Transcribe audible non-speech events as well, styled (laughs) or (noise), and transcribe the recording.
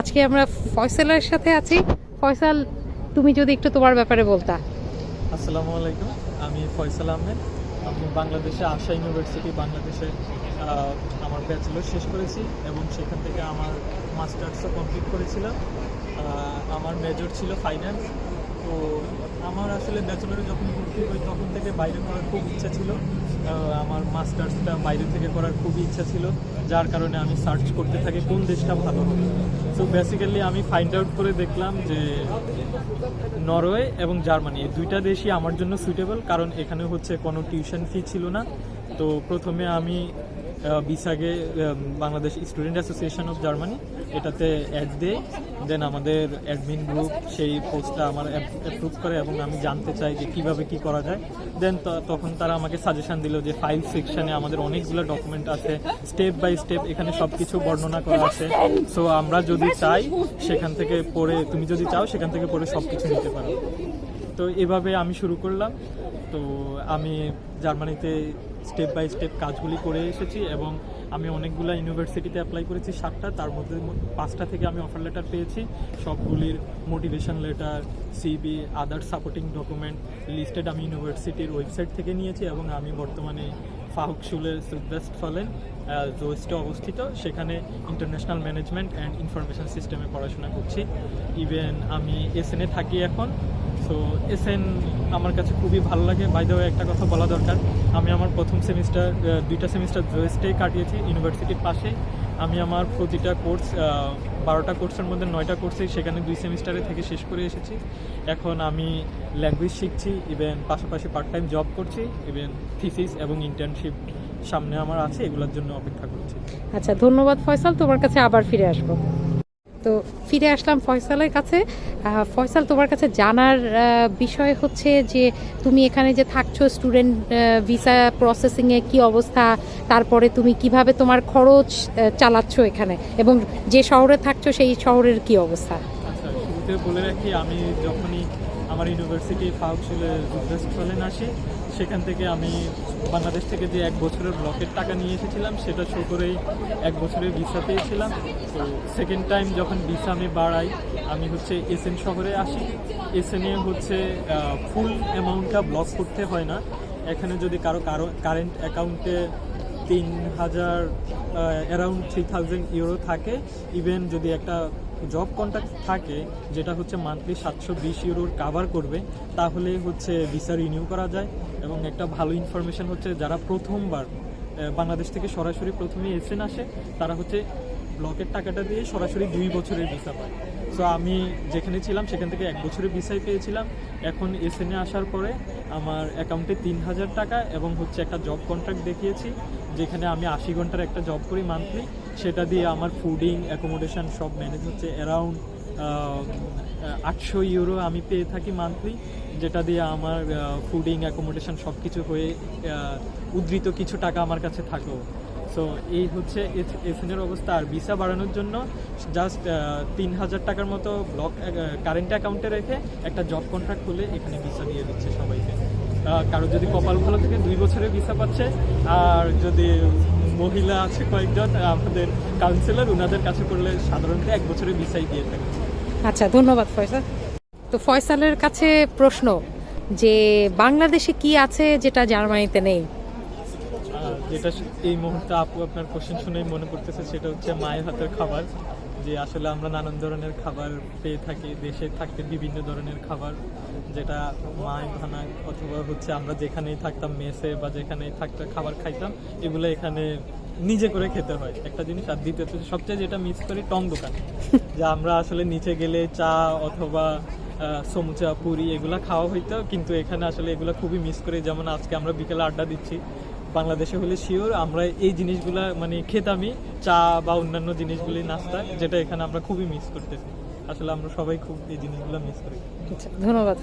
আজকে আমরা ফয়সালের সাথে আছি। ফয়সাল, তুমি যদি একটু তোমার ব্যাপারে বলতা। আসসালামু আলাইকুম, আমি ফয়সাল আহমেদ। আমি বাংলাদেশে আশা ইউনিভার্সিটি, বাংলাদেশে আমার ব্যাচেলর শেষ করেছি এবং সেখান থেকে আমার মাস্টার্সও কমপ্লিট করেছিলাম। আমার মেজর ছিল ফাইন্যান্স তো আমার আসলে ব্যাচেলরে যখন ভর্তি হই, তখন থেকে বাইরে করার খুব ইচ্ছা ছিল। আমার মাস্টার্সটা বাইরে থেকে করার খুবই ইচ্ছা ছিল, যার কারণে আমি সার্চ করতে থাকি কোন দেশটা ভালো হবে। সো বেসিক্যালি আমি ফাইন্ড আউট করে দেখলাম যে নরওয়ে এবং জার্মানি, এই দুইটা দেশই আমার জন্য সুইটেবল কারণ এখানে হচ্ছে কোনো টিউশন ফি ছিল না। তো প্রথমে আমি বিসাগে Bangladesh student association of Germany এটাতে অ্যাড দেই দেন আমাদের অ্যাডমিন গ্রুপ সেই পোস্টটা আমার অ্যাপ্রুভ করে এবং আমি জানতে চাই যে কীভাবে কি করা যায়। দেন তখন তারা আমাকে সাজেশন দিল যে ফাইল সেকশানে আমাদের অনেকগুলো ডকুমেন্ট আছে। স্টেপ বাই স্টেপ এখানে সব কিছু বর্ণনা করা আছে। সো আমরা যদি চাই, সেখান থেকে পড়ে তুমি যদি চাও, সেখান থেকে পড়ে সব কিছু নিতে পারো। তো এভাবে আমি শুরু করলাম। তো আমি জার্মানিতে স্টেপ বাই স্টেপ কাজগুলি করে এসেছি এবং আমি অনেকগুলো ইউনিভার্সিটিতে অ্যাপ্লাই করেছি সাতটা। তার মধ্যে পাঁচটা থেকে আমি অফার লেটার পেয়েছি। সবগুলির motivation letter CV other supporting document listed আমি ইউনিভার্সিটির ওয়েবসাইট থেকে নিয়েছি এবং আমি বর্তমানে ফাহুকশুলের সুদবেস্ট ফলেন জোয়েস্টে অবস্থিত। সেখানে ইন্টারন্যাশনাল ম্যানেজমেন্ট অ্যান্ড ইনফরমেশন সিস্টেমে পড়াশোনা করছি। ইভেন আমি এসএনএ থাকি এখন। সো এসএন আমার কাছে খুবই ভালো লাগে। বাই দ্য একটা কথা বলা দরকার। আমি আমার প্রথম সেমিস্টার দুইটা সেমিস্টার জোয়েস্টেই কাটিয়েছি ইউনিভার্সিটির পাশে আমি আমার প্রতিটা কোর্স বারোটা কোর্সের মধ্যে নয়টা কোর্সে সেখানে দুই সেমিস্টারে থেকে শেষ করে এসেছি। এখন আমি ল্যাঙ্গুয়েজ শিখছি ইভেন পাশাপাশি পার্ট টাইম জব করছি ইভেন থিসিস এবং ইন্টার্নশিপ সামনে আমার আছে, এগুলোর জন্য অপেক্ষা করছি। আচ্ছা ধন্যবাদ ফয়সাল, তোমার কাছে আবার ফিরে আসব। তো ফিরে আসলাম ফয়সালের কাছে। ফয়সাল, তোমার কাছে জানার বিষয় হচ্ছে যে তুমি এখানে যে থাকছো স্টুডেন্ট ভিসা প্রসেসিংয়ে কি অবস্থা, তারপরে তুমি কীভাবে তোমার খরচ চালাচ্ছ এখানে এবং যে শহরে থাকছো সেই শহরের কি অবস্থা? আচ্ছা বলে রাখি, আমি যখনই আমার ইউনিভার্সিটি ফাউকশুলে যুদ্ধস্থলেন আসি সেখান থেকে আমি বাংলাদেশ থেকে যে এক বছরের ব্লকের টাকা নিয়ে এসেছিলাম, সেটা শো করেই এক বছরের ভিসা পেয়েছিলাম। তো সেকেন্ড টাইম যখন ভিসা আমি বাড়াই, আমি হচ্ছে এস এন শহরে আসি। এসএনএ হচ্ছে ফুল অ্যামাউন্টটা ব্লক করতে হয় না। এখানে যদি কারও কারও কারেন্ট অ্যাকাউন্টে তিন হাজার অ্যারাউন্ড থ্রি থাউজেন্ড ইউরো থাকে। ইভেন যদি একটা জব কন্ট্রাক্ট থাকে, যেটা হচ্ছে মান্থলি সাতশো বিশ ইউরোর কাভার করবে, তাহলে হচ্ছে ভিসা রিনিউ করা যায়। এবং একটা ভালো ইনফরমেশন হচ্ছে যারা প্রথমবার বাংলাদেশ থেকে সরাসরি প্রথমে এসেন আসে, তারা হচ্ছে ব্লকের টাকাটা দিয়ে সরাসরি দুই বছরের ভিসা পায়। সো আমি যেখানে ছিলাম, সেখান থেকে এক বছরের ভিসাই পেয়েছিলাম। এখন এসএনএ আসার পরে আমার অ্যাকাউন্টে তিন হাজার টাকা এবং হচ্ছে একটা জব কন্ট্রাক্ট দেখিয়েছি, যেখানে আমি আশি ঘণ্টার একটা জব করি মান্থলি সেটা দিয়ে আমার ফুডিং অ্যাকোমোডেশন সব ম্যানেজ হচ্ছে অ্যারাউন্ড আটশো ইউরো আমি পেয়ে থাকি মান্থলি যেটা দিয়ে আমার ফুডিং অ্যাকোমোডেশন সব কিছু হয়ে উদ্ধৃত কিছু টাকা আমার কাছে থাকেও সো এই হচ্ছে এসএনের অবস্থা। আর ভিসা বাড়ানোর জন্য জাস্ট তিন হাজার টাকার মতো ব্লক কারেন্ট অ্যাকাউন্টে রেখে একটা জব কন্ট্রাক্ট খুলে এখানে ভিসা দিয়ে দিচ্ছে সবাইকে। কারও যদি কপাল ভালো থেকে, দুই বছরের ভিসা পাচ্ছে। আর যদি মহিলা আছে কয়েকজন আমাদের কাউন্সিলর ওনাদের কাছে করলে সাধারণত এক বছরের ভিসাই দিয়ে থাকে। আচ্ছা ধন্যবাদ ফয়সাল। তো ফয়সালের কাছে প্রশ্ন যে বাংলাদেশে কি আছে যেটা জার্মানিতে নেই? যেটা এই মুহূর্তে আপু আপনার কোশ্চেন শুনেই মনে করতেছে সেটা হচ্ছে মায়ের হাতের খাবার। যে আসলে আমরা নানান ধরনের খাবার পেয়ে থাকি দেশে থাকতে বিভিন্ন ধরনের খাবার যেটা মায় বানায় অথবা হচ্ছে আমরা যেখানেই থাকতাম মেসে বা যেখানেই থাকতে খাবার খাইতাম এগুলো এখানে নিজে করে খেতে হয়। একটা জিনিস আর দ্বিতীয়ত সবচেয়ে যেটা মিস করি টং দোকান। (laughs) যে আমরা আসলে নিচে গেলে চা অথবা সমুচা পুরি এগুলা খাওয়া হইতো কিন্তু এখানে আসলে এগুলো খুবই মিস করি। যেমন আজকে আমরা বিকেলে আড্ডা দিচ্ছি বাংলাদেশে হলে শিওর আমরা এই জিনিসগুলা মানে খেতামই চা বা অন্যান্য জিনিসগুলি নাস্তা যেটা এখানে আমরা খুবই মিস করতেছি। আসলে আমরা সবাই খুব এই জিনিসগুলো মিস করি। আচ্ছা, ধন্যবাদ